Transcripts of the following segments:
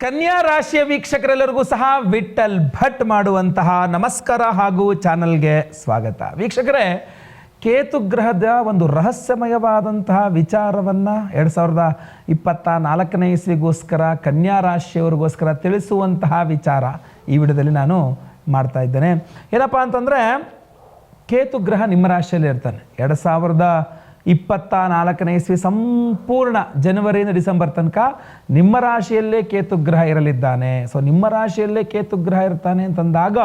ಕನ್ಯಾ ರಾಶಿಯ ವೀಕ್ಷಕರೆಲ್ಲರಿಗೂ ಸಹ ವಿಠಲ್ ಭಟ್ ಮಾಡುವಂತಹ ನಮಸ್ಕಾರ ಹಾಗೂ ಚಾನಲ್ಗೆ ಸ್ವಾಗತ. ವೀಕ್ಷಕರೇ, ಕೇತು ಗ್ರಹದ ಒಂದು ರಹಸ್ಯಮಯವಾದಂತಹ ವಿಚಾರವನ್ನು ಎರಡು ಸಾವಿರದ ಇಪ್ಪತ್ತ ನಾಲ್ಕನೇ ಇಸ್ವಿಗೋಸ್ಕರ, ಕನ್ಯಾ ರಾಶಿಯವರಿಗೋಸ್ಕರ ತಿಳಿಸುವಂತಹ ವಿಚಾರ ಈ ವಿಡಿಯೋದಲ್ಲಿ ನಾನು ಮಾಡ್ತಾ ಇದ್ದೇನೆ. ಏನಪ್ಪ ಅಂತಂದರೆ, ಕೇತು ಗ್ರಹ ನಿಮ್ಮ ರಾಶಿಯಲ್ಲಿ ಇರ್ತಾನೆ. ಎರಡು ಸಾವಿರದ ಇಪ್ಪತ್ತ ನಾಲ್ಕನೇ ಇಸ್ವಿ ಸಂಪೂರ್ಣ ಜನವರಿಯಿಂದ ಡಿಸೆಂಬರ್ ತನಕ ನಿಮ್ಮ ರಾಶಿಯಲ್ಲೇ ಕೇತು ಗ್ರಹ ಇರಲಿದ್ದಾನೆ. ಸೊ ನಿಮ್ಮ ರಾಶಿಯಲ್ಲೇ ಕೇತು ಗ್ರಹ ಇರ್ತಾನೆ ಅಂತಂದಾಗ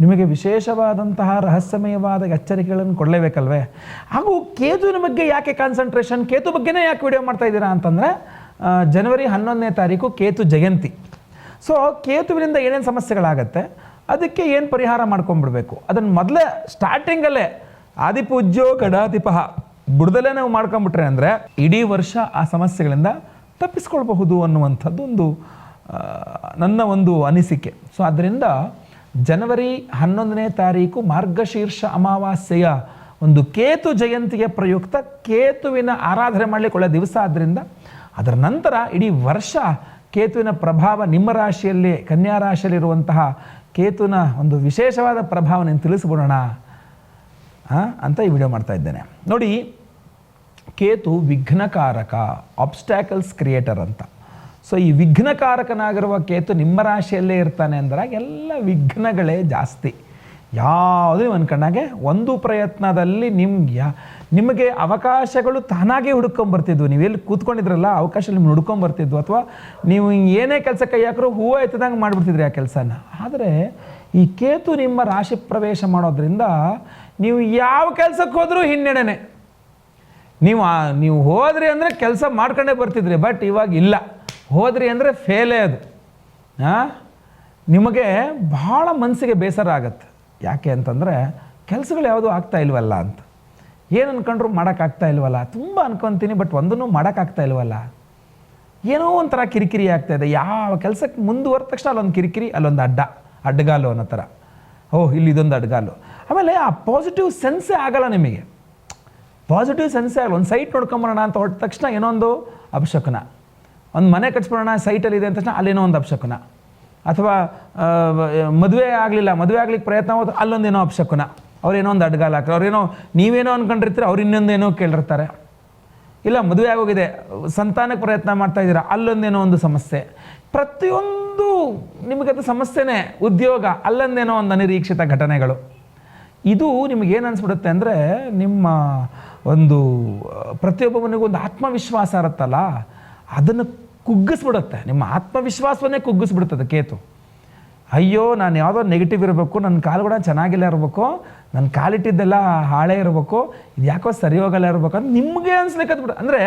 ನಿಮಗೆ ವಿಶೇಷವಾದಂತಹ ರಹಸ್ಯಮಯವಾದ ಎಚ್ಚರಿಕೆಗಳನ್ನು ಕೊಡಲೇಬೇಕಲ್ವೇ? ಹಾಗೂ ಕೇತುವಿನ ಬಗ್ಗೆ ಯಾಕೆ ಕಾನ್ಸಂಟ್ರೇಷನ್ ಕೇತು ಬಗ್ಗೆನೇ ಯಾಕೆ ವಿಡಿಯೋ ಮಾಡ್ತಾ ಇದ್ದೀರಾ ಅಂತಂದರೆ ಜನವರಿ ಹನ್ನೊಂದನೇ ತಾರೀಕು ಕೇತು ಜಯಂತಿ. ಸೊ ಕೇತುವಿನಿಂದ ಏನೇನು ಸಮಸ್ಯೆಗಳಾಗತ್ತೆ? ಅದಕ್ಕೆ ಏನು ಪರಿಹಾರ ಮಾಡ್ಕೊಂಡ್ಬಿಡ್ಬೇಕು? ಅದನ್ನು ಮೊದಲೇ ಸ್ಟಾರ್ಟಿಂಗಲ್ಲೇ ಆದಿಪೂಜ್ಯೋ ಗಡಾಧಿಪಃ ಬುಡದಲ್ಲೇ ನಾವು ಮಾಡ್ಕೊಂಬಿಟ್ರೆ ಅಂದರೆ ಇಡೀ ವರ್ಷ ಆ ಸಮಸ್ಯೆಗಳಿಂದ ತಪ್ಪಿಸ್ಕೊಳ್ಬಹುದು ಅನ್ನುವಂಥದ್ದೊಂದು ನನ್ನ ಒಂದು ಅನಿಸಿಕೆ. ಸೊ ಅದರಿಂದ ಜನವರಿ ಹನ್ನೊಂದನೇ ತಾರೀಕು ಮಾರ್ಗಶೀರ್ಷ ಅಮಾವಾಸ್ಯೆಯ ಒಂದು ಕೇತು ಜಯಂತಿಗೆ ಪ್ರಯುಕ್ತ ಕೇತುವಿನ ಆರಾಧನೆ ಮಾಡಲಿಕ್ಕೆ ಒಳ್ಳೆಯ ದಿವಸ ಆದ್ದರಿಂದ ಅದರ ನಂತರ ಇಡೀ ವರ್ಷ ಕೇತುವಿನ ಪ್ರಭಾವ ನಿಮ್ಮ ರಾಶಿಯಲ್ಲಿ, ಕನ್ಯಾ ರಾಶಿಯಲ್ಲಿರುವಂತಹ ಕೇತುವಿನ ಒಂದು ವಿಶೇಷವಾದ ಪ್ರಭಾವ ತಿಳಿಸ್ಬಿಡೋಣ ಅಂತ ಈ ವಿಡಿಯೋ ಮಾಡ್ತಾ ಇದ್ದೇನೆ. ನೋಡಿ ಕೇತು ವಿಘ್ನಕಾರಕ ಅಬ್ಸ್ಟ್ಯಾಕಲ್ಸ್ ಕ್ರಿಯೇಟರ್ ಅಂತ. ಸೊ ಈ ವಿಘ್ನಕಾರಕನಾಗಿರುವ ಕೇತು ನಿಮ್ಮ ರಾಶಿಯಲ್ಲೇ ಇರ್ತಾನೆ ಅಂದ್ರೆ ಎಲ್ಲ ವಿಘ್ನಗಳೇ ಜಾಸ್ತಿ. ಯಾವುದೇ ಅನ್ಕೊಂಡಾಗೆ ಒಂದು ಪ್ರಯತ್ನದಲ್ಲಿ ನಿಮ್ಗೆ ನಿಮಗೆ ಅವಕಾಶಗಳು ತಾನಾಗೇ ಹುಡ್ಕೊಂಬರ್ತಿದ್ವು. ನೀವು ಎಲ್ಲಿ ಕೂತ್ಕೊಂಡಿದ್ರಲ್ಲ, ಅವಕಾಶ ನಿಮ್ಗೆ ಹುಡ್ಕೊಂಬರ್ತಿದ್ವು. ಅಥವಾ ನೀವು ಏನೇ ಕೆಲಸ ಕೈ ಹಾಕಿದ್ರು ಹೂವು ಎತ್ತದಂಗೆ ಮಾಡಿಬಿಡ್ತಿದ್ರಿ ಆ ಕೆಲಸನ. ಆದರೆ ಈ ಕೇತು ನಿಮ್ಮ ರಾಶಿ ಪ್ರವೇಶ ಮಾಡೋದ್ರಿಂದ ನೀವು ಯಾವ ಕೆಲಸಕ್ಕೆ ಹೋದರೂ ಹಿನ್ನಡೆನೆ. ನೀವು ನೀವು ಹೋದ್ರಿ ಅಂದರೆ ಕೆಲಸ ಮಾಡ್ಕೊಂಡೇ ಬರ್ತಿದ್ರಿ ಬಟ್ ಇವಾಗ ಇಲ್ಲ. ಹೋದ್ರಿ ಅಂದರೆ ಫೇಲೇ ಅದು. ಆ? ನಿಮಗೆ ಭಾಳ ಮನಸ್ಸಿಗೆ ಬೇಸರ ಆಗತ್ತೆ. ಯಾಕೆ ಅಂತಂದರೆ ಕೆಲಸಗಳು ಯಾವುದೂ ಆಗ್ತಾ ಇಲ್ವಲ್ಲ ಅಂತ. ಏನು ಅಂದ್ಕೊಂಡ್ರು ಮಾಡೋಕ್ಕಾಗ್ತಾ ಇಲ್ವಲ್ಲ? ತುಂಬ ಅನ್ಕೊತೀನಿ ಬಟ್ ಒಂದನ್ನು ಮಾಡೋಕ್ಕಾಗ್ತಾ ಇಲ್ವಲ್ಲ? ಏನೋ ಒಂಥರ ಕಿರಿಕಿರಿ ಆಗ್ತಾ ಇದೆ. ಯಾವ ಕೆಲಸಕ್ಕೆ ಮುಂದುವರೆದ ತಕ್ಷಣ ಅಲ್ಲೊಂದು ಕಿರಿಕಿರಿ, ಅಲ್ಲೊಂದು ಅಡ್ಡ, ಅಡ್ಡಗಾಲು ಅನ್ನೋ ಥರ. ಓಹ್, ಇಲ್ಲಿ ಇದೊಂದು ಅಡ್ಡಗಾಲು. ಆಮೇಲೆ ಆ ಪಾಸಿಟಿವ್ ಸೆನ್ಸೇ ಆಗಲ್ಲ ನಿಮಗೆ. ಪಾಸಿಟಿವ್ ಸೆನ್ಸೇ ಆಗಲ್ಲ ಒಂದು ಸೈಟ್ ನೋಡ್ಕೊಂಬರೋಣ ಅಂತ ಹೊಟ್ಟ ತಕ್ಷಣ ಏನೊಂದು ಅಪಶಕುನ ಒಂದು ಮನೆ ಕಟ್ಸ್ಬಿಡೋಣ ಸೈಟಲ್ಲಿ ಇದೆ ಅಂದ ತಕ್ಷಣ ಅಲ್ಲೇನೋ ಒಂದು ಅಪಶಕುನ ಅಥವಾ ಮದುವೆ ಆಗಲಿಲ್ಲ, ಮದುವೆ ಆಗ್ಲಿಕ್ಕೆ ಪ್ರಯತ್ನ ಹೋದ್ರೆ ಅಲ್ಲೊಂದೇನೋ ಅಪಶಕುನ ಅವ್ರೇನೋ ಒಂದು ಅಡ್ಗಾಲ ಹಾಕ್ತಾರೆ. ಅವ್ರೇನೋ ನೀವೇನೋ ಅಂದ್ಕೊಂಡಿರ್ತೀರ ಅವ್ರು ಇನ್ನೊಂದೇನೋ ಕೇಳಿರ್ತಾರೆ. ಇಲ್ಲ, ಮದುವೆ ಆಗೋಗಿದೆ, ಸಂತಾನಕ್ಕೆ ಪ್ರಯತ್ನ ಮಾಡ್ತಾ ಇದ್ದೀರಾ, ಅಲ್ಲೊಂದೇನೋ ಒಂದು ಸಮಸ್ಯೆ. ಪ್ರತಿಯೊಂದು ನಿಮಗದು ಸಮಸ್ಯೆನೇ, ಉದ್ಯೋಗ, ಅಲ್ಲೊಂದೇನೋ ಒಂದು ಅನಿರೀಕ್ಷಿತ ಘಟನೆಗಳು. ಇದು ನಿಮಗೇನು ಅನಿಸ್ಬಿಡುತ್ತೆ ಅಂದರೆ, ನಿಮ್ಮ ಒಂದು ಪ್ರತಿಯೊಬ್ಬ ಪ್ರತಿಯೊಬ್ಬನಿಗೂ ಒಂದು ಆತ್ಮವಿಶ್ವಾಸ ಇರುತ್ತಲ್ಲ, ಅದನ್ನು ಕುಗ್ಗಿಸ್ಬಿಡುತ್ತೆ. ನಿಮ್ಮ ಆತ್ಮವಿಶ್ವಾಸವನ್ನೇ ಕುಗ್ಗಿಸ್ಬಿಡುತ್ತದೆ ಕೇತು. ಅಯ್ಯೋ, ನಾನು ಯಾವುದೋ ನೆಗೆಟಿವ್ ಇರಬೇಕು, ನನ್ನ ಕಾಲು ಕೂಡ ಚೆನ್ನಾಗಿಲ್ಲ ಇರಬೇಕು, ನನ್ನ ಕಾಲಿಟ್ಟಿದ್ದೆಲ್ಲ ಹಾಳೆ ಇರಬೇಕು, ಇದು ಯಾಕೋ ಸರಿ ಹೋಗಲ್ಲ ಇರಬೇಕು ಅಂತ ನಿಮಗೆ ಅನ್ಸ್ಲಿಕ್ಕತ್ಬಿಡು ಅಂದರೆ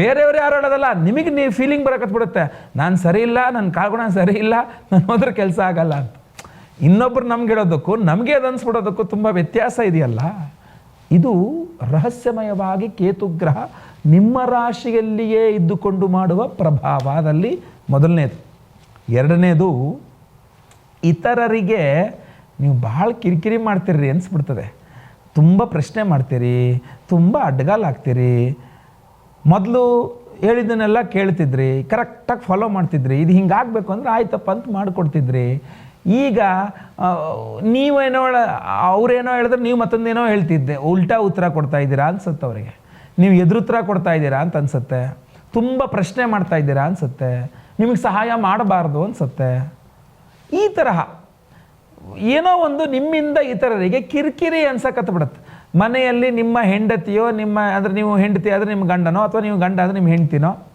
ಬೇರೆಯವ್ರು ಯಾರು ಹೇಳೋದಲ್ಲ, ನಿಮಗೆ ನೀವು ಫೀಲಿಂಗ್ ಬರೋಕತ್ಬಿಡುತ್ತೆ ನಾನು ಸರಿ ಇಲ್ಲ, ನನ್ನ ಕಾಲು ಕೂಡ ಸರಿ ಇಲ್ಲ, ನಾನು ಹೋದ್ರೆ ಕೆಲಸ ಆಗಲ್ಲ ಅಂತ. ಇನ್ನೊಬ್ರು ನಮ್ಗೆ ಹೇಳೋದಕ್ಕೂ, ನಮಗೆ ಅದು ಅನ್ಸ್ಬಿಡೋದಕ್ಕೂ ತುಂಬ ವ್ಯತ್ಯಾಸ ಇದೆಯಲ್ಲ. ಇದು ರಹಸ್ಯಮಯವಾಗಿ ಕೇತುಗ್ರಹ ನಿಮ್ಮ ರಾಶಿಯಲ್ಲಿಯೇ ಇದ್ದುಕೊಂಡು ಮಾಡುವ ಪ್ರಭಾವ ಪ್ರಭಾವದಲ್ಲಿ ಮೊದಲನೇದು. ಎರಡನೇದು, ಇತರರಿಗೆ ನೀವು ಭಾಳ ಕಿರಿಕಿರಿ ಮಾಡ್ತೀರಿ ಅನಿಸ್ಬಿಡ್ತದೆ. ತುಂಬ ಪ್ರಶ್ನೆ ಮಾಡ್ತೀರಿ, ತುಂಬ ಅಡ್ಡಗಾಲ್ ಹಾಕ್ತೀರಿ ಮೊದಲು ಹೇಳಿದ್ದನ್ನೆಲ್ಲ ಕೇಳ್ತಿದ್ರಿ ಕರೆಕ್ಟಾಗಿ ಫಾಲೋ ಮಾಡ್ತಿದ್ರಿ, ಇದು ಹಿಂಗಾಗಬೇಕು ಅಂದ್ರೆ ಆಯ್ತಪ್ಪ ಅಂತ ಮಾಡಿಕೊಡ್ತಿದ್ರಿ. ಈಗ ನೀವೇನೋ ಅವರೇನೋ ಹೇಳಿದ್ರೆ ನೀವು ಮತ್ತೊಂದೇನೋ ಹೇಳ್ತಿದ್ದೆ. ಉಲ್ಟಾ ಉತ್ತರ ಕೊಡ್ತಾ ಇದ್ದೀರಾ ಅನ್ಸುತ್ತೆ ಅವರಿಗೆ. ನೀವು ಎದುರುತ್ತರ ಕೊಡ್ತಾ ಇದ್ದೀರಾ ಅಂತ ಅನ್ಸುತ್ತೆ. ತುಂಬ ಪ್ರಶ್ನೆ ಮಾಡ್ತಾ ಇದ್ದೀರಾ ಅನ್ಸುತ್ತೆ. ನಿಮಗೆ ಸಹಾಯ ಮಾಡಬಾರ್ದು ಅನ್ಸುತ್ತೆ. ಈ ತರಹ. ಏನೋ ಒಂದು ನಿಮ್ಮಿಂದ ಇತರರಿಗೆ ಕಿರಿಕಿರಿ ಅನ್ಸಕತ್ತ ಬಿಡುತ್ತೆ. ಮನೆಯಲ್ಲಿ ನಿಮ್ಮ ಹೆಂಡತಿಯೋ, ನಿಮ್ಮ ಅಂದರೆ ನೀವು ಹೆಂಡತಿ ಆದರೆ ನಿಮ್ಮ ಗಂಡನೋ, ಅಥವಾ ನೀವು ಗಂಡ ಆದರೆ ನಿಮ್ಮ ಹೆಂಡ್ತಿನೋ,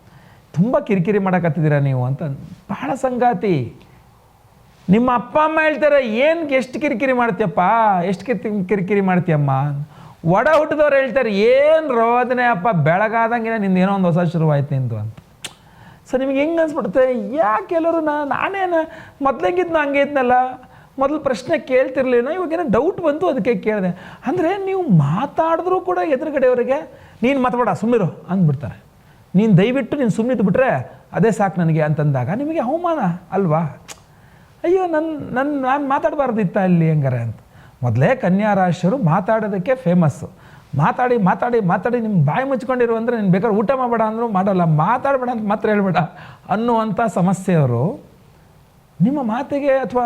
ತುಂಬ ಕಿರಿಕಿರಿ ಮಾಡಕತ್ತಿದ್ದೀರಾ ನೀವು ಅಂತ ಬಹಳ ಸಂಗಾತಿ. ನಿಮ್ಮ ಅಪ್ಪ ಅಮ್ಮ ಹೇಳ್ತಾರೆ, ಏನು ಎಷ್ಟು ಕಿರಿಕಿರಿ ಮಾಡ್ತೀಯಪ್ಪ? ಎಷ್ಟು ಕಿರಿ ಕಿರಿಕಿರಿ ಮಾಡ್ತೀಯಮ್ಮ? ಒಡ ಹುಟ್ಟಿದವ್ರು ಹೇಳ್ತಾರೆ, ಏನು ರೋದನೆ ಅಪ್ಪ ಬೆಳಗಾದಂಗೆ ನಿಂದು ಏನೋ ಒಂದು ಹೊಸ ಶುರುವಾಯ್ತು ನಿಂದು ಅಂತ. ಸೊ ನಿಮ್ಗೆ ಹೆಂಗೆ ಅನ್ಸ್ಬಿಡುತ್ತೆ? ಯಾಕೆ ಎಲ್ಲರೂ ನಾ, ನಾನೇನು ಮೊದ್ಲೆಂಗಿದ್ದು ಹಂಗೆ ಇದ್ನಲ್ಲ? ಮೊದಲು ಪ್ರಶ್ನೆ ಕೇಳ್ತಿರ್ಲಿಲ್ಲ ಇವಾಗೇನೋ ಡೌಟ್ ಬಂತು ಅದಕ್ಕೆ ಕೇಳಿದೆ. ಅಂದರೆ ನೀವು ಮಾತಾಡಿದ್ರೂ ಕೂಡ ಎದುರುಗಡೆಯವರಿಗೆ, ನೀನು ಮಾತಾಡ ಸುಮ್ಮನಿರು ಅಂದ್ಬಿಡ್ತಾರೆ. ನೀನು ದಯವಿಟ್ಟು ನೀನು ಸುಮ್ಮನಿದ್ದು ಬಿಟ್ರೆ ಅದೇ ಸಾಕು ನನಗೆ, ಅಂತಂದಾಗ ನಿಮಗೆ ಅವಮಾನ ಅಲ್ವಾ? ಅಯ್ಯೋ ನನ್ನ ನನ್ನ ನಾನು ಮಾತಾಡಬಾರ್ದಿತ್ತ ಅಲ್ಲಿ ಹೆಂಗಾರೆ ಅಂತ. ಮೊದಲೇ ಕನ್ಯಾ ರಾಶಿಯರು ಮಾತಾಡೋದಕ್ಕೆ ಫೇಮಸ್ಸು ಮಾತಾಡಿ ಮಾತಾಡಿ ಮಾತಾಡಿ ನಿಮ್ಮ ಬಾಯಿ ಮುಚ್ಕೊಂಡಿರು ಅಂದರೆ ನೀನು ಬೇಕಾದ್ರೆ ಊಟ ಮಾಡಬೇಡ ಅಂದರೂ ಮಾಡಲ್ಲ. ಮಾತಾಡಬೇಡ ಅಂತ ಮಾತ್ರ ಹೇಳ್ಬೇಡ. ಅನ್ನುವಂಥ ಸಮಸ್ಯೆಯವರು ನಿಮ್ಮ ಮಾತಿಗೆ ಅಥವಾ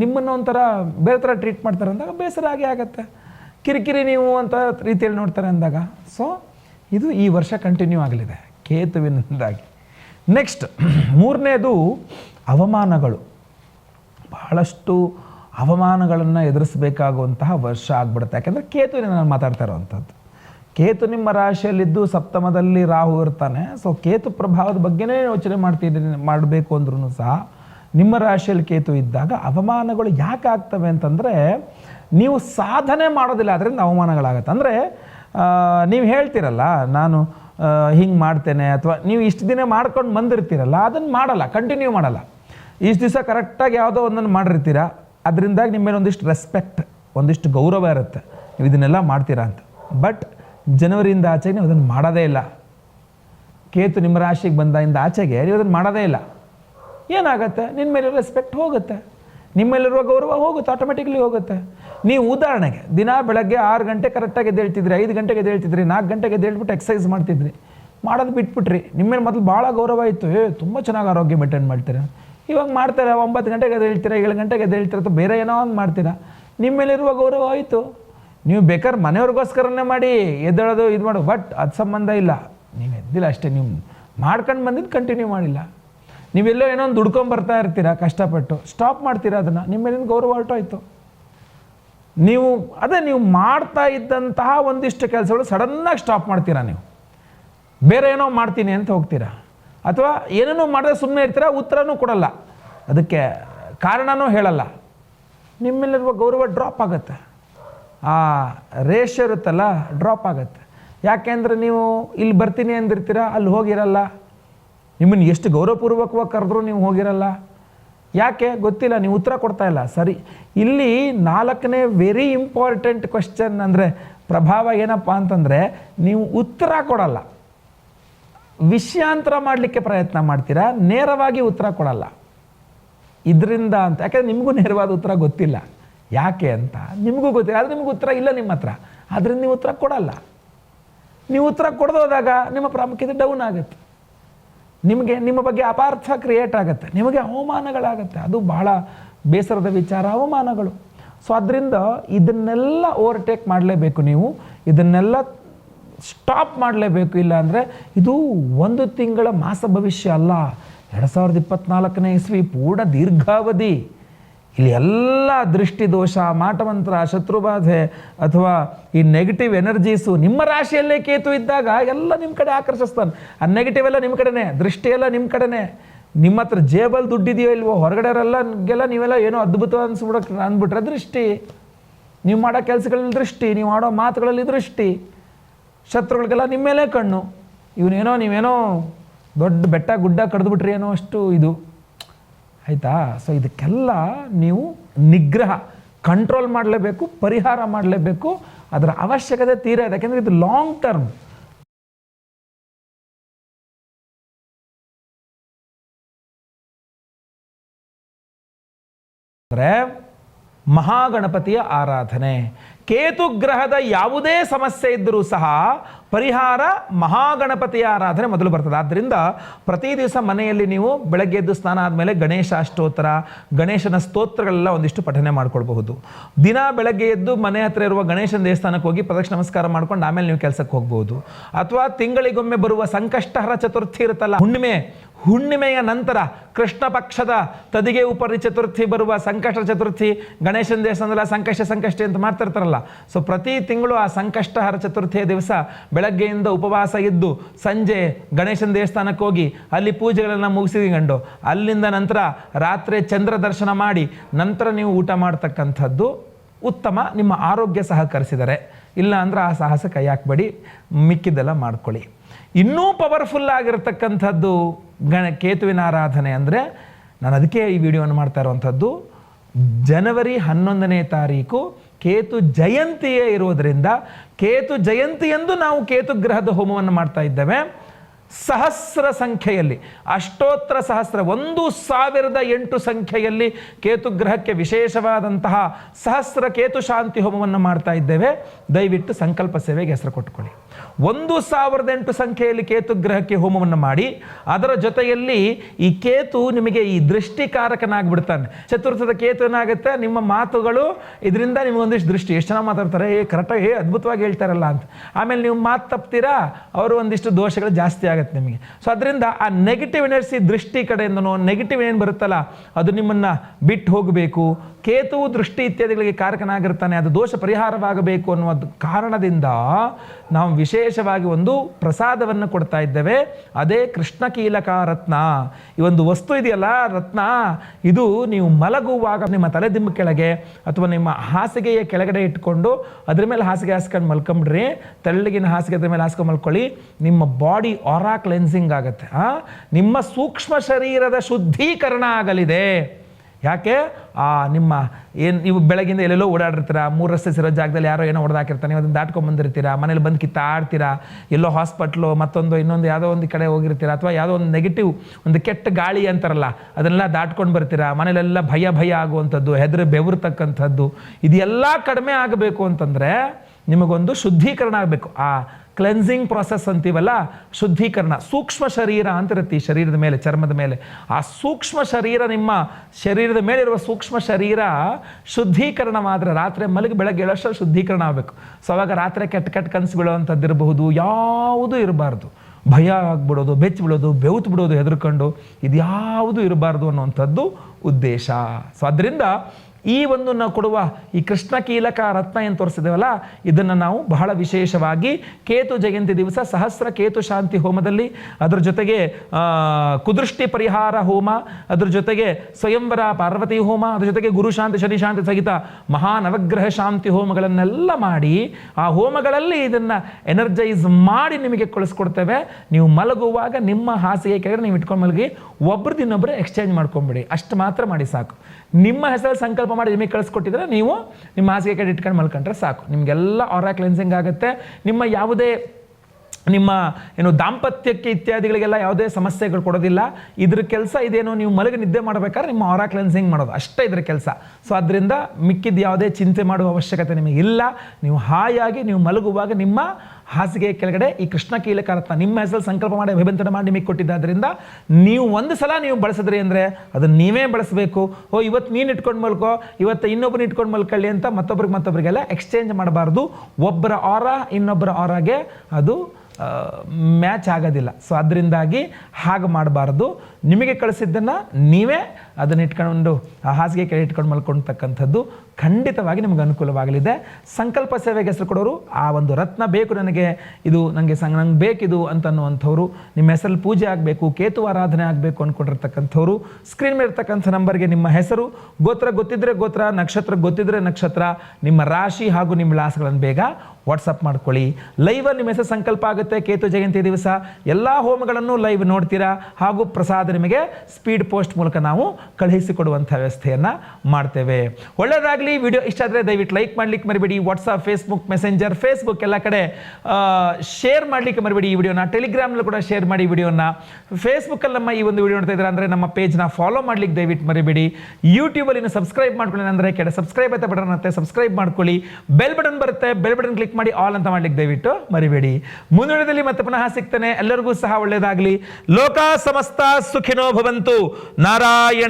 ನಿಮ್ಮನ್ನು ಒಂಥರ ಬೇರೆ ಥರ ಟ್ರೀಟ್ ಮಾಡ್ತಾರೆ ಅಂದಾಗ ಬೇಸರ ಆಗೇ ಆಗುತ್ತೆ. ಕಿರಿಕಿರಿ ನೀವು ಅಂತ ರೀತಿಯಲ್ಲಿ ನೋಡ್ತಾರೆ ಅಂದಾಗ. ಸೊ ಇದು ಈ ವರ್ಷ ಕಂಟಿನ್ಯೂ ಆಗಲಿದೆ, ಕೇತುವಿನಿಂದಾಗಿ. ನೆಕ್ಸ್ಟ್ ಮೂರನೇದು ಅವಮಾನಗಳು. ಬಹಳಷ್ಟು ಅವಮಾನಗಳನ್ನು ಎದುರಿಸಬೇಕಾಗುವಂತಹ ವರ್ಷ ಆಗ್ಬಿಡುತ್ತೆ. ಯಾಕೆಂದರೆ ಕೇತುವಿನ ನಾನು ಮಾತಾಡ್ತಾ ಇರೋವಂಥದ್ದು. ಕೇತು ನಿಮ್ಮ ರಾಶಿಯಲ್ಲಿದ್ದು ಸಪ್ತಮದಲ್ಲಿ ರಾಹು ಇರ್ತಾನೆ. ಸೊ ಕೇತು ಪ್ರಭಾವದ ಬಗ್ಗೆನೇ ಯೋಚನೆ ಮಾಡ್ತಿದ್ದೀನಿ ಮಾಡಬೇಕು ಅಂದ್ರೂ ಸಹ ನಿಮ್ಮ ರಾಶಿಯಲ್ಲಿ ಕೇತು ಇದ್ದಾಗ ಅವಮಾನಗಳು ಯಾಕೆ ಆಗ್ತವೆ ಅಂತಂದರೆ ನೀವು ಸಾಧನೆ ಮಾಡೋದಿಲ್ಲ, ಅದರಿಂದ ಅವಮಾನಗಳಾಗತ್ತೆ. ಅಂದರೆ ನೀವು ಹೇಳ್ತೀರಲ್ಲ, ನಾನು ಹಿಂಗೆ ಮಾಡ್ತೇನೆ ಅಥವಾ ನೀವು ಇಷ್ಟು ದಿನ ಮಾಡ್ಕೊಂಡು ಬಂದಿರ್ತೀರಲ್ಲ ಅದನ್ನು ಮಾಡಲ್ಲ ಕಂಟಿನ್ಯೂ ಮಾಡಲ್ಲ. ಇಷ್ಟು ದಿವಸ ಕರೆಕ್ಟಾಗಿ ಯಾವುದೋ ಒಂದನ್ನು ಮಾಡಿರ್ತೀರ? ಅದರಿಂದಾಗಿ ನಿಮ್ಮ ಮೇಲೆ ಒಂದಿಷ್ಟು ರೆಸ್ಪೆಕ್ಟ್ ಒಂದಿಷ್ಟು ಗೌರವ ಇರುತ್ತೆ. ನೀವು ಇದನ್ನೆಲ್ಲ ಮಾಡ್ತೀರಾ ಅಂತ. ಬಟ್ ಜನವರಿಯಿಂದ ಆಚೆಗೆ ನೀವು ಅದನ್ನು ಮಾಡೋದೇ ಇಲ್ಲ. ಕೇತು ನಿಮ್ಮ ರಾಶಿಗೆ ಬಂದಾಗಿಂದ ಆಚೆಗೆ ನೀವು ಅದನ್ನು ಮಾಡೋದೇ ಇಲ್ಲ. ಏನಾಗುತ್ತೆ? ನಿನ್ನ ಮೇಲೆ ರೆಸ್ಪೆಕ್ಟ್ ಹೋಗುತ್ತೆ. ನಿಮ್ಮಲ್ಲಿರುವ ಗೌರವ ಹೋಗುತ್ತೆ ಆಟೋಮೆಟಿಕ್ಲಿ ಹೋಗುತ್ತೆ. ನೀವು ಉದಾಹರಣೆಗೆ, ದಿನ ಬೆಳಗ್ಗೆ ಆರು ಗಂಟೆ ಕರೆಕ್ಟಾಗಿ ಎದ್ದೇಳ್ತಿದ್ರಿ ಐದು ಗಂಟೆಗೆ ಎದ್ದೇಳ್ತಿದ್ರಿ ನಾಲ್ಕು ಗಂಟೆಗೆ ಎದ್ದೇಳ್ಬಿಟ್ಟು ಎಕ್ಸಸೈಸ್ ಮಾಡ್ತಿದ್ರಿ. ಮಾಡೋದು ಬಿಟ್ಬಿಟ್ರಿ. ನಿಮ್ಮ ಮೇಲೆ ಮೊದಲು ಭಾಳ ಗೌರವ ಇತ್ತು. ಏ, ತುಂಬ ಚೆನ್ನಾಗಿ ಆರೋಗ್ಯ ಮೇಂಟೈನ್ ಮಾಡ್ತೀರಾ? ಇವಾಗ ಮಾಡ್ತಾರೆ, ಒಂಬತ್ತು ಗಂಟೆಗೆ ಅದು ಎದ್ದೇಳ್ತೀರಾ ಏಳು ಗಂಟೆಗೆ ಅದು ಹೇಳ್ತೀರಾ ಅಥವಾ ಬೇರೆ ಏನೋ ಒಂದು ಮಾಡ್ತೀರಾ? ನಿಮ್ಮ ಮೇಲಿರುವ ಗೌರವ ಆಯಿತು ನೀವು ಬೇಕಾದ್ರೆ ಮನೆಯವ್ರಿಗೋಸ್ಕರನೇ ಮಾಡಿ, ಎದ್ದೇಳೋದು, ಇದು ಮಾಡು ಬಟ್ ಅದು ಸಂಬಂಧ ಇಲ್ಲ. ನೀವು ಎದ್ದಿಲ್ಲ ಅಷ್ಟೇ, ನೀವು ಮಾಡ್ಕೊಂಡು ಬಂದಿದ್ದು ಕಂಟಿನ್ಯೂ ಮಾಡಿಲ್ಲ. ನೀವೆಲ್ಲೋ ಏನೋ ಒಂದು ದುಡ್ಕೊಂಬರ್ತಾ ಇರ್ತೀರಾ, ಕಷ್ಟಪಟ್ಟು ಸ್ಟಾಪ್ ಮಾಡ್ತೀರಾ ಅದನ್ನು, ನಿಮ್ಮ ಮೇಲಿನ ಗೌರವ ಹೊರಟೋಯ್ತು. ನೀವು, ಅದೇ ನೀವು ಮಾಡ್ತಾ ಇದ್ದಂತಹ ಒಂದಿಷ್ಟು ಕೆಲಸಗಳು ಸಡನ್ನಾಗಿ ಸ್ಟಾಪ್ ಮಾಡ್ತೀರಾ ನೀವು. ಬೇರೆ ಏನೋ ಮಾಡ್ತೀನಿ ಅಂತ ಹೋಗ್ತೀರಾ? ಅಥವಾ ಏನೇನೋ ಮಾಡದೆ ಸುಮ್ಮನೆ ಇರ್ತೀರಾ, ಉತ್ತರನೂ ಕೊಡಲ್ಲ. ಅದಕ್ಕೆ ಕಾರಣನೂ ಹೇಳಲ್ಲ. ನಿಮ್ಮಲ್ಲಿರುವ ಗೌರವ ಡ್ರಾಪ್ ಆಗುತ್ತೆ. ಆ ರೇಷ್ ಇರುತ್ತಲ್ಲ ಡ್ರಾಪ್ ಆಗುತ್ತೆ. ಯಾಕೆಂದ್ರೆ ನೀವು ಇಲ್ಲಿ ಬರ್ತೀನಿ ಅಂದಿರ್ತೀರ, ಅಲ್ಲಿ ಹೋಗಿರಲ್ಲ. ನಿಮ್ಮನ್ನು ಎಷ್ಟು ಗೌರವಪೂರ್ವಕವಾಗಿ ಕರೆದ್ರೂ ನೀವು ಹೋಗಿರಲ್ಲ. ಯಾಕೆ? ಗೊತ್ತಿಲ್ಲ, ನೀವು ಉತ್ತರ ಕೊಡ್ತಾ ಇಲ್ಲ. ಸರಿ. ಇಲ್ಲಿ ನಾಲ್ಕನೇ ವೆರಿ ಇಂಪಾರ್ಟೆಂಟ್ ಕ್ವಶನ್ ಅಂದರೆ ಪ್ರಭಾವ ಏನಪ್ಪ ಅಂತಂದರೆ, ನೀವು ಉತ್ತರ ಕೊಡಲ್ಲ. ವಿಷಯಾಂತರ ಮಾಡಲಿಕ್ಕೆ ಪ್ರಯತ್ನ ಮಾಡ್ತೀರಾ? ನೇರವಾಗಿ ಉತ್ತರ ಕೊಡಲ್ಲ. ಇದರಿಂದ ಅಂತ. ಯಾಕೆಂದರೆ ನಿಮಗೂ ನೇರವಾದ ಉತ್ತರ ಗೊತ್ತಿಲ್ಲ. ಯಾಕೆ ಅಂತ? ನಿಮಗೂ ಗೊತ್ತಿಲ್ಲ. ಆದರೆ ನಿಮ್ಗೆ ಉತ್ತರ ಇಲ್ಲ ನಿಮ್ಮ ಹತ್ರ. ಅದರಿಂದ ನೀವು ಉತ್ತರ ಕೊಡಲ್ಲ. ನೀವು ಉತ್ತರ ಕೊಡದೋದಾಗ ನಿಮ್ಮ ಪ್ರಾಮುಖ್ಯತೆ ಡೌನ್ ಆಗುತ್ತೆ. ನಿಮಗೆ, ನಿಮ್ಮ ಬಗ್ಗೆ ಅಪಾರ್ಥ ಕ್ರಿಯೇಟ್ ಆಗುತ್ತೆ. ನಿಮಗೆ ಅವಮಾನಗಳಾಗುತ್ತೆ. ಅದು ಬಹಳ ಬೇಸರದ ವಿಚಾರ, ಅವಮಾನಗಳು. ಸೊ ಅದರಿಂದ ಇದನ್ನೆಲ್ಲ ಓವರ್ಟೇಕ್ ಮಾಡಲೇಬೇಕು ನೀವು. ಇದನ್ನೆಲ್ಲ ಸ್ಟಾಪ್ ಮಾಡಲೇಬೇಕು ಇಲ್ಲ ಅಂದರೆ ಇದು ಒಂದು ತಿಂಗಳ ಮಾಸ ಭವಿಷ್ಯ ಅಲ್ಲ. ಎರಡು ಸಾವಿರದ ಇಪ್ಪತ್ನಾಲ್ಕನೇ ಇಸ್ವಿ ಪೂರ್ಣ ದೀರ್ಘಾವಧಿ. ಇಲ್ಲಿ ಎಲ್ಲ ದೃಷ್ಟಿ ದೋಷ ಮಾಟಮಂತ್ರ, ಶತ್ರುಬಾಧೆ ಅಥವಾ ಈ ನೆಗೆಟಿವ್ ಎನರ್ಜೀಸು ನಿಮ್ಮ ರಾಶಿಯಲ್ಲೇ ಕೇತು ಇದ್ದಾಗ ಎಲ್ಲ ನಿಮ್ಮ ಕಡೆ ಆಕರ್ಷಿಸ್ತಾನೆ. ಆ ನೆಗೆಟಿವ್ ಎಲ್ಲ ನಿಮ್ಮ ಕಡೆನೇ ದೃಷ್ಟಿಯೆಲ್ಲ ನಿಮ್ಮ ಕಡೆನೇ. ನಿಮ್ಮ ಹತ್ರ ಜೇಬಲ್ ದುಡ್ಡಿದೆಯೋ ಇಲ್ವೋ ಹೊರಗಡೆರೆಲ್ಲ ನೀವೆಲ್ಲ ಏನೋ ಅದ್ಭುತ ಅನ್ಸ್ಬಿಡಕ್ಕೆ ಅಂದ್ಬಿಟ್ರೆ ದೃಷ್ಟಿ. ನೀವು ಮಾಡೋ ಕೆಲಸಗಳಲ್ಲಿ ದೃಷ್ಟಿ, ನೀವು ಮಾಡೋ ಮಾತುಗಳಲ್ಲಿ ದೃಷ್ಟಿ. ಶತ್ರುಗಳಿಗೆಲ್ಲ ನಿಮ್ಮ ಮೇಲೆ ಕಣ್ಣು. ಇವನೇನೋ ನೀವೇನೋ ದೊಡ್ಡ ಬೆಟ್ಟ ಗುಡ್ಡ ಕಡ್ದುಬಿಟ್ರಿ ಏನೋ ಅಷ್ಟು ಇದು. ಆಯಿತಾ? ಸೊ ಇದಕ್ಕೆಲ್ಲ ನೀವು ನಿಗ್ರಹ ಕಂಟ್ರೋಲ್ ಮಾಡಲೇಬೇಕು, ಪರಿಹಾರ ಮಾಡಲೇಬೇಕು. ಅದರ ಅವಶ್ಯಕತೆ ತೀರ ಇದೆ. ಯಾಕೆಂದರೆ ಇದು ಲಾಂಗ್ ಟರ್ಮ್ ಅಂದರೆ ಮಹಾಗಣಪತಿಯ ಆರಾಧನೆ. ಕೇತು ಗ್ರಹದ ಯಾವುದೇ ಸಮಸ್ಯೆ ಇದ್ದರೂ ಸಹ ಪರಿಹಾರ ಮಹಾಗಣಪತಿಯ ಆರಾಧನೆ ಮೊದಲು ಬರ್ತದೆ. ಆದ್ದರಿಂದ ಪ್ರತಿ ದಿವಸ ಮನೆಯಲ್ಲಿ ನೀವು ಬೆಳಗ್ಗೆ ಎದ್ದು ಸ್ನಾನ ಆದಮೇಲೆ ಗಣೇಶ ಅಷ್ಟೋತ್ತರ, ಗಣೇಶನ ಸ್ತೋತ್ರಗಳೆಲ್ಲ ಒಂದಿಷ್ಟು ಪಠನೆ ಮಾಡ್ಕೊಳ್ಬಹುದು. ದಿನ ಬೆಳಗ್ಗೆ ಎದ್ದು ಮನೆ ಹತ್ರ ಇರುವ ಗಣೇಶನ ದೇವಸ್ಥಾನಕ್ಕೆ ಹೋಗಿ ಪ್ರದಕ್ಷಿಣ ನಮಸ್ಕಾರ ಮಾಡ್ಕೊಂಡು ಆಮೇಲೆ ನೀವು ಕೆಲಸಕ್ಕೆ ಹೋಗ್ಬೋದು. ಅಥವಾ ತಿಂಗಳಿಗೊಮ್ಮೆ ಬರುವ ಸಂಕಷ್ಟಹರ ಚತುರ್ಥಿ ಇರುತ್ತಲ್ಲ, ಹುಣ್ಣಿಮೆ, ಹುಣ್ಣಿಮೆಯ ನಂತರ ಕೃಷ್ಣ ಪಕ್ಷದ ತದಿಗೆ ಉಪರಿ ಚತುರ್ಥಿ ಬರುವ ಸಂಕಷ್ಟ ಚತುರ್ಥಿ, ಗಣೇಶನ ದೇವಸ್ಥಾನದಲ್ಲ ಸಂಕಷ್ಟ ಸಂಕಷ್ಟಿ ಅಂತ ಮಾಡ್ತಿರ್ತಾರಲ್ಲ ಸೊ ಪ್ರತಿ ತಿಂಗಳು ಆ ಸಂಕಷ್ಟಹರ ಚತುರ್ಥಿಯ ದಿವಸ ಬೆಳಗ್ಗೆಯಿಂದ ಉಪವಾಸ ಇದ್ದು ಸಂಜೆ ಗಣೇಶನ ದೇವಸ್ಥಾನಕ್ಕೆ ಹೋಗಿ ಅಲ್ಲಿ ಪೂಜೆಗಳನ್ನು ಮುಗಿಸಿಕೊಂಡು ಅಲ್ಲಿಂದ ನಂತರ ರಾತ್ರಿ ಚಂದ್ರ ದರ್ಶನ ಮಾಡಿ ನಂತರ ನೀವು ಊಟ ಮಾಡ್ತಕ್ಕಂಥದ್ದು ಉತ್ತಮ, ನಿಮ್ಮ ಆರೋಗ್ಯ ಸಹಕರಿಸಿದರೆ. ಇಲ್ಲ ಅಂದ್ರೆ ಆ ಸಾಹಸ ಕೈ ಹಾಕ್ಬೇಡಿ, ಮಿಕ್ಕಿದ್ದೆಲ್ಲ ಮಾಡ್ಕೊಳ್ಳಿ. ಇನ್ನೂ ಪವರ್ಫುಲ್ ಆಗಿರತಕ್ಕಂಥದ್ದು ಗಣ ಕೇತುವಿನ ಆರಾಧನೆ ಅಂದರೆ ನಾನು ಅದಕ್ಕೆ ಈ ವಿಡಿಯೋವನ್ನು ಮಾಡ್ತಾ ಇರುವಂಥದ್ದು. ಜನವರಿ ಹನ್ನೊಂದನೇ ತಾರೀಕು ಕೇತು ಜಯಂತಿಯೇ ಇರುವುದರಿಂದ ಕೇತು ಜಯಂತಿಯಂದು ನಾವು ಕೇತು ಗ್ರಹದ ಹೋಮವನ್ನು ಮಾಡ್ತಾ ಇದ್ದೇವೆ. ಸಹಸ್ರ ಸಂಖ್ಯೆಯಲ್ಲಿ ಅಷ್ಟೋತ್ತರ ಸಹಸ್ರ, ಒಂದು ಸಾವಿರದ ಎಂಟು ಸಂಖ್ಯೆಯಲ್ಲಿ ಕೇತು ಗ್ರಹಕ್ಕೆ ವಿಶೇಷವಾದಂತಹ ಸಹಸ್ರ ಕೇತು ಶಾಂತಿ ಹೋಮವನ್ನು ಮಾಡ್ತಾ ಇದ್ದೇವೆ. ದಯವಿಟ್ಟು ಸಂಕಲ್ಪ ಸೇವೆಗೆ ಹೆಸರು ಕೊಟ್ಕೊಳ್ಳಿ ಒಂದು ಸಾವಿರದ ಎಂಟು ಸಂಖ್ಯೆಯಲ್ಲಿ ಕೇತು ಗ್ರಹಕ್ಕೆ ಹೋಮವನ್ನು ಮಾಡಿ, ಅದರ ಜೊತೆಯಲ್ಲಿ ಈ ಕೇತು ನಿಮಗೆ ಈ ದೃಷ್ಟಿಕಾರಕನಾಗ್ಬಿಡ್ತಾನೆ. ಚತುರ್ಥದ ಕೇತು ಏನಾಗುತ್ತೆ? ನಿಮ್ಮ ಮಾತುಗಳು, ಇದರಿಂದ ನಿಮಗೊಂದಿಷ್ಟು ದೃಷ್ಟಿ. ಎಷ್ಟು ಜನ ಮಾತಾಡ್ತಾರೆ? ಏ, ಕರೆಕ್ಟಾಗಿ, ಏ, ಅದ್ಭುತವಾಗಿ ಹೇಳ್ತಾರಲ್ಲ ಅಂತ. ಆಮೇಲೆ ನೀವು ಮಾತು ತಪ್ತೀರಾ? ಅವರು ಒಂದಿಷ್ಟು ದೋಷಗಳು ಜಾಸ್ತಿ ಆಗುತ್ತೆ. ನಿಮಗೆ. ಸೊ ಅದರಿಂದ ಆ ನೆಗೆಟಿವ್ ಎನರ್ಜಿ ದೃಷ್ಟಿ ಕಡೆಯಿಂದನೋ ನೆಗೆಟಿವ್ ಏನು ಬರುತ್ತಲ್ಲ, ಅದು ನಿಮ್ಮನ್ನು ಬಿಟ್ಟು ಹೋಗಬೇಕು. ಕೇತುವು ದೃಷ್ಟಿ ಇತ್ಯಾದಿಗಳಿಗೆ ಕಾರಕನಾಗಿರ್ತಾನೆ, ಅದು ದೋಷ ಪರಿಹಾರವಾಗಬೇಕು ಅನ್ನುವ ಕಾರಣದಿಂದ ನಾವು ವಿಶೇಷವಾಗಿ ಒಂದು ಪ್ರಸಾದವನ್ನು ಕೊಡ್ತಾ ಇದ್ದೇವೆ. ಅದೇ ಕೃಷ್ಣ ಕೀಲಕ ರತ್ನ. ಈ ಒಂದು ವಸ್ತು ಇದೆಯಲ್ಲ, ರತ್ನ, ಇದು ನೀವು ಮಲಗುವಾಗ ನಿಮ್ಮ ತಲೆದಿಂಬ ಕೆಳಗೆ ಅಥವಾ ನಿಮ್ಮ ಹಾಸಿಗೆಯ ಕೆಳಗಡೆ ಇಟ್ಕೊಂಡು, ಅದ್ರ ಮೇಲೆ ಹಾಸಿಗೆ ಹಾಸ್ಕೊಂಡು ಮಲ್ಕೊಂಬಿಡ್ರಿ. ತೆಳ್ಳಗಿನ ಹಾಸಿಗೆ ಅದ್ರ ಮೇಲೆ ಹಾಸ್ಕೊಂಡು ಮಲ್ಕೊಳ್ಳಿ. ನಿಮ್ಮ ಬಾಡಿ ಆರಾ ಕ್ಲೆನ್ಸಿಂಗ್ ಆಗುತ್ತೆ? ನಿಮ್ಮ ಸೂಕ್ಷ್ಮ ಶರೀರದ ಶುದ್ಧೀಕರಣ ಆಗಲಿದೆ. ಯಾಕೆ? ಆ, ನಿಮ್ಮ ಏನು, ನೀವು ಬೆಳಗಿಂದ ಎಲ್ಲೆಲ್ಲೋ ಓಡಾಡಿರ್ತೀರ ಮೂರು ರಸ್ತೆ ಸಿರೋ ಜಾಗದಲ್ಲಿ ಯಾರೋ ಏನೋ ಹೊಡೆದಾಕಿರ್ತಾನೆ ಅದನ್ನು ದಾಟ್ಕೊಂಡ್ಬಂದಿರ್ತೀರಾ ಮನೇಲಿ ಬಂದು ಕಿತ್ತಾಡ್ತೀರಾ, ಎಲ್ಲೋ ಹಾಸ್ಪಿಟ್ಲು ಮತ್ತೊಂದು ಇನ್ನೊಂದು ಯಾವುದೋ ಒಂದು ಕಡೆ ಹೋಗಿರ್ತೀರಾ, ಅಥವಾ ಯಾವುದೋ ಒಂದು ನೆಗೆಟಿವ್ ಒಂದು ಕೆಟ್ಟ ಗಾಳಿ ಅಂತಾರಲ್ಲ, ಅದನ್ನೆಲ್ಲ ದಾಟ್ಕೊಂಡು ಬರ್ತೀರಾ, ಮನೇಲೆಲ್ಲ ಭಯ ಭಯ ಆಗುವಂಥದ್ದು, ಹೆದರು ಬೆವರ್ತಕ್ಕಂಥದ್ದು, ಇದೆಲ್ಲ ಕಡಿಮೆ ಆಗಬೇಕು ಅಂತಂದರೆ ನಿಮಗೊಂದು ಶುದ್ಧೀಕರಣ ಆಗಬೇಕು. ಆ ಕ್ಲೆನ್ಸಿಂಗ್ ಪ್ರಾಸೆಸ್ ಅಂತೀವಲ್ಲ? ಶುದ್ಧೀಕರಣ. ಸೂಕ್ಷ್ಮ ಶರೀರ ಅಂತ ಇರುತ್ತೆ ಈ ಶರೀರದ ಮೇಲೆ, ಚರ್ಮದ ಮೇಲೆ. ಆ ಸೂಕ್ಷ್ಮ ಶರೀರ ನಿಮ್ಮ ಶರೀರದ ಮೇಲೆ ಇರುವ ಸೂಕ್ಷ್ಮ ಶರೀರ ಶುದ್ಧೀಕರಣವಾದರೆ ರಾತ್ರಿ ಮಲಗಿ ಬೆಳಗ್ಗೆ ಏಳಷ್ಟು ಶುದ್ಧೀಕರಣ ಆಗಬೇಕು. ಸೊ ಅವಾಗ ರಾತ್ರಿ ಕೆಟ್ಟ ಕೆಟ್ಟ ಕನಸು ಬೀಳುವಂಥದ್ದು ಇರಬಹುದು. ಯಾವುದೂ ಇರಬಾರ್ದು. ಭಯ ಆಗ್ಬಿಡೋದು, ಬೆಚ್ಚಿ ಬಿಡೋದು, ಬೆವ್ತು ಬಿಡೋದು, ಹೆದರ್ಕೊಂಡು ಇದು ಯಾವುದೂ ಇರಬಾರ್ದು ಅನ್ನುವಂಥದ್ದು ಉದ್ದೇಶ. ಸೊ, ಅದರಿಂದ ಈ ಒಂದು ನಾವು ಕೊಡುವ ಈ ಕೃಷ್ಣ ಕೀಲಕ ರತ್ನ ಏನು ತೋರಿಸಿದೇವಲ್ಲ? ಇದನ್ನು ನಾವು ಬಹಳ ವಿಶೇಷವಾಗಿ ಕೇತು ಜಯಂತಿ ದಿವಸ ಸಹಸ್ರ ಕೇತು ಶಾಂತಿ ಹೋಮದಲ್ಲಿ, ಅದರ ಜೊತೆಗೆ ಕುದೃಷ್ಟಿ ಪರಿಹಾರ ಹೋಮ, ಅದರ ಜೊತೆಗೆ ಸ್ವಯಂವರ ಪಾರ್ವತಿ ಹೋಮ, ಅದರ ಜೊತೆಗೆ ಗುರು ಶಾಂತಿ, ಶನಿ ಶಾಂತಿ ಸಹಿತ ಮಹಾನವಗ್ರಹ ಶಾಂತಿ ಹೋಮಗಳನ್ನೆಲ್ಲ ಮಾಡಿ, ಆ ಹೋಮಗಳಲ್ಲಿ ಇದನ್ನು ಎನರ್ಜೈಸ್ ಮಾಡಿ ನಿಮಗೆ ಕಳಿಸ್ಕೊಡ್ತೇವೆ. ನೀವು ಮಲಗುವಾಗ ನಿಮ್ಮ ಹಾಸಿಗೆ ಕೆಳಗಡೆ ನೀವು ಇಟ್ಕೊಂಡು ಮಲಗಿ ಒಬ್ರದಿನ್ನೊಬ್ಬರು ಎಕ್ಸ್ಚೇಂಜ್ ಮಾಡ್ಕೊಂಬಿಡಿ. ಅಷ್ಟು ಮಾತ್ರ ಮಾಡಿ ಸಾಕು. ನಿಮ್ಮ ಹೆಸರು ಸಂಕಲ್ಪ ಮಾಡಿ ನಿಮಗೆ ಕಳಿಸ್ಕೊಟ್ಟಿದ್ರೆ ನೀವು ನಿಮ್ಮ ಹಾಸಿಗೆ ಕಡೆ ಇಟ್ಕೊಂಡು ಮಲ್ಕೊಂಡ್ರೆ ಸಾಕು. ನಿಮಗೆಲ್ಲ ಆರಾ ಕ್ಲೆನ್ಸಿಂಗ್ ಆಗುತ್ತೆ. ನಿಮ್ಮ ಯಾವುದೇ ನಿಮ್ಮ ಏನು ದಾಂಪತ್ಯಕ್ಕೆ ಇತ್ಯಾದಿಗಳಿಗೆಲ್ಲ ಯಾವುದೇ ಸಮಸ್ಯೆಗಳು ಕೊಡೋದಿಲ್ಲ. ಇದ್ರ ಕೆಲಸ ಇದೇನೋ ನೀವು ಮಲಗಿ ನಿದ್ದೆ ಮಾಡಬೇಕಾದ್ರೆ ನಿಮ್ಮ ಆರಾ ಕ್ಲೆನ್ಸಿಂಗ್ ಮಾಡೋದು. ಅಷ್ಟೇ ಇದ್ರ ಕೆಲಸ. ಸೊ ಅದರಿಂದ ಮಿಕ್ಕಿದ ಯಾವುದೇ ಚಿಂತೆ ಮಾಡುವ ಅವಶ್ಯಕತೆ ನಿಮಗೆ ಇಲ್ಲ ನೀವು ಹಾಯಾಗಿ ನೀವು ಮಲಗುವಾಗ ನಿಮ್ಮ ಹಾಸಿಗೆ ಕೆಳಗಡೆ ಈ ಕೃಷ್ಣ ಕೀಲಕ ರತ್ನ ನಿಮ್ಮ ಹೆಸರು ಸಂಕಲ್ಪ ಮಾಡಿ ಅಭಿಬಂಧನ ಮಾಡಿ ನಿಮಗೆ ಕೊಟ್ಟಿದ್ದಾದ್ರಿಂದ ನೀವು ಒಂದು ಸಲ ನೀವು ಬಳಸಿದ್ರಿ ಅಂದರೆ ಅದನ್ನು ನೀವೇ ಬಳಸಬೇಕು. ಓ, ಇವತ್ತು ನೀನು ಇಟ್ಕೊಂಡು ಮಲ್ಕೋ, ಇವತ್ತು ಇನ್ನೊಬ್ಬರು ಇಟ್ಕೊಂಡು ಮಲ್ಕೊಳ್ಳಿ ಅಂತ ಮತ್ತೊಬ್ರಿಗೆ ಮತ್ತೊಬ್ಬರಿಗೆಲ್ಲ ಎಕ್ಸ್ಚೇಂಜ್ ಮಾಡಬಾರ್ದು. ಒಬ್ಬರ ಆರ ಇನ್ನೊಬ್ಬರ ಆರಾಗೆ ಅದು ಮ್ಯಾಚ್ ಆಗೋದಿಲ್ಲ. ಸೊ ಅದರಿಂದಾಗಿ ಹಾಗೆ ಮಾಡಬಾರ್ದು. ನಿಮಗೆ ಕಳಿಸಿದ್ದನ್ನು ನೀವೇ ಅದನ್ನು ಇಟ್ಕೊಂಡು, ಆ ಹಾಸಿಗೆ ಕೆಳಗೆ ಇಟ್ಕೊಂಡು ಮಲ್ಕೊಳ್ತಕ್ಕಂಥದ್ದು ಖಂಡಿತವಾಗಿ ನಿಮಗೆ ಅನುಕೂಲವಾಗಲಿದೆ. ಸಂಕಲ್ಪ ಸೇವೆಗೆ ಹೆಸರು ಕೊಡೋರು, ಆ ಒಂದು ರತ್ನ ಬೇಕು ನನಗೆ, ಇದು ನನಗೆ ಸಂಗ, ನಂಗೆ ಬೇಕಿದು ಅಂತ ಅನ್ನುವಂಥವ್ರು, ನಿಮ್ಮ ಹೆಸರಲ್ಲಿ ಪೂಜೆ ಆಗಬೇಕು, ಕೇತು ಆರಾಧನೆ ಆಗಬೇಕು ಅಂದ್ಕೊಂಡಿರ್ತಕ್ಕಂಥವ್ರು ಸ್ಕ್ರೀನ್ ಮೇಲೆ ಇರ್ತಕ್ಕಂಥ ನಂಬರ್ಗೆ ನಿಮ್ಮ ಹೆಸರು, ಗೋತ್ರ ಗೊತ್ತಿದ್ರೆ ಗೋತ್ರ, ನಕ್ಷತ್ರ ಗೊತ್ತಿದ್ರೆ ನಕ್ಷತ್ರ, ನಿಮ್ಮ ರಾಶಿ ಹಾಗೂ ನಿಮ್ಮ ವಿಳಾಸಗಳನ್ನು ಬೇಗ ವಾಟ್ಸಪ್ ಮಾಡ್ಕೊಳ್ಳಿ. ಲೈವ್ ನಿಮ್ಮ ಹೆಸರು ಸಂಕಲ್ಪ ಆಗುತ್ತೆ, ಕೇತು ಜಯಂತಿ ದಿವಸ, ಎಲ್ಲ ಹೋಮಗಳನ್ನು ಲೈವ್ ನೋಡ್ತೀರಾ ಹಾಗೂ ಪ್ರಸಾದ ನಿಮಗೆ ಸ್ಪೀಡ್ ಪೋಸ್ಟ್ ಮೂಲಕ ನಾವು ಕಳುಹಿಸಿಕೊಡುವಂಥ ವ್ಯವಸ್ಥೆಯನ್ನು ಮಾಡ್ತೇವೆ. ಒಳ್ಳೆಯದಾಗಲಿ ವಿಡಿಯೋ ಇಷ್ಟ ಆದರೆ ದಯವಿಟ್ಟು ಲೈಕ್ ಮಾಡ್ಲಿಕ್ಕೆ ಮರಿಬೇಡಿ. ವಾಟ್ಸಪ್ ಫೇಸ್ಬುಕ್ ಮೆಸೆಂಜರ್ ಫೇಸ್ಬುಕ್ ಎಲ್ಲ ಕಡೆ ಶೇರ್ ಮಾಡಲಿಕ್ಕೆ ಮರಿಬೇಡಿ ಈ ವಿಡಿಯೋನ. ಟೆಲಿಗ್ರಾಮ್ನಲ್ಲೂ ಕೂಡ ಶೇರ್ ಮಾಡಿ ವಿಡಿಯೋನ. ಫೇಸ್ಬುಕ್ಕಲ್ಲಿ ನಮ್ಮ ಈ ಒಂದು ವಿಡಿಯೋ ನೋಡ್ತಾ ಇದ್ದಾರೆ ಅಂದರೆ ನಮ್ಮ ಪೇಜ್ನ ಫಾಲೋ ಮಾಡ್ಲಿಕ್ಕೆ ದಯವಿಟ್ಟು ಮರಿಬೇಡಿ. ಯೂಟ್ಯೂಬಲ್ಲಿ ಸಬ್ಸ್ಕ್ರೈಬ್ ಮಾಡ್ಕೊಳ್ಳಿ ಅಂದರೆ ಕೆಡ ಸಬ್ಸ್ಕ್ರೈಬ್ ಅಂತ ಬಟನ್ ಅಂತ ಸಬ್ಸ್ಕ್ರೈಬ್ ಮಾಡ್ಕೊಳ್ಳಿ. ಬೆಲ್ ಬಟನ್ ಬರುತ್ತೆ. ಬೆಲ್ ಬಟನ್ ಕ್ಲಿಕ್ ಮಾಡಿ ಆಲ್ ಅಂತ ಮಾಡ್ಲಿಕ್ಕೆ ದಯವಿಟ್ಟು ಮರಿಬೇಡಿ. ಮುಂದಿನದಲ್ಲಿ ಮತ್ತೆ ಪುನಃ ಸಿಗ್ತೇನೆ. ಎಲ್ಲರಿಗೂ ಸಹ ಒಳ್ಳೆಯದಾಗಲಿ ಲೋಕ ಸಮಸ್ತ ಸುಖಿನೋ ಭವಂತು. ನಾರಾಯಣ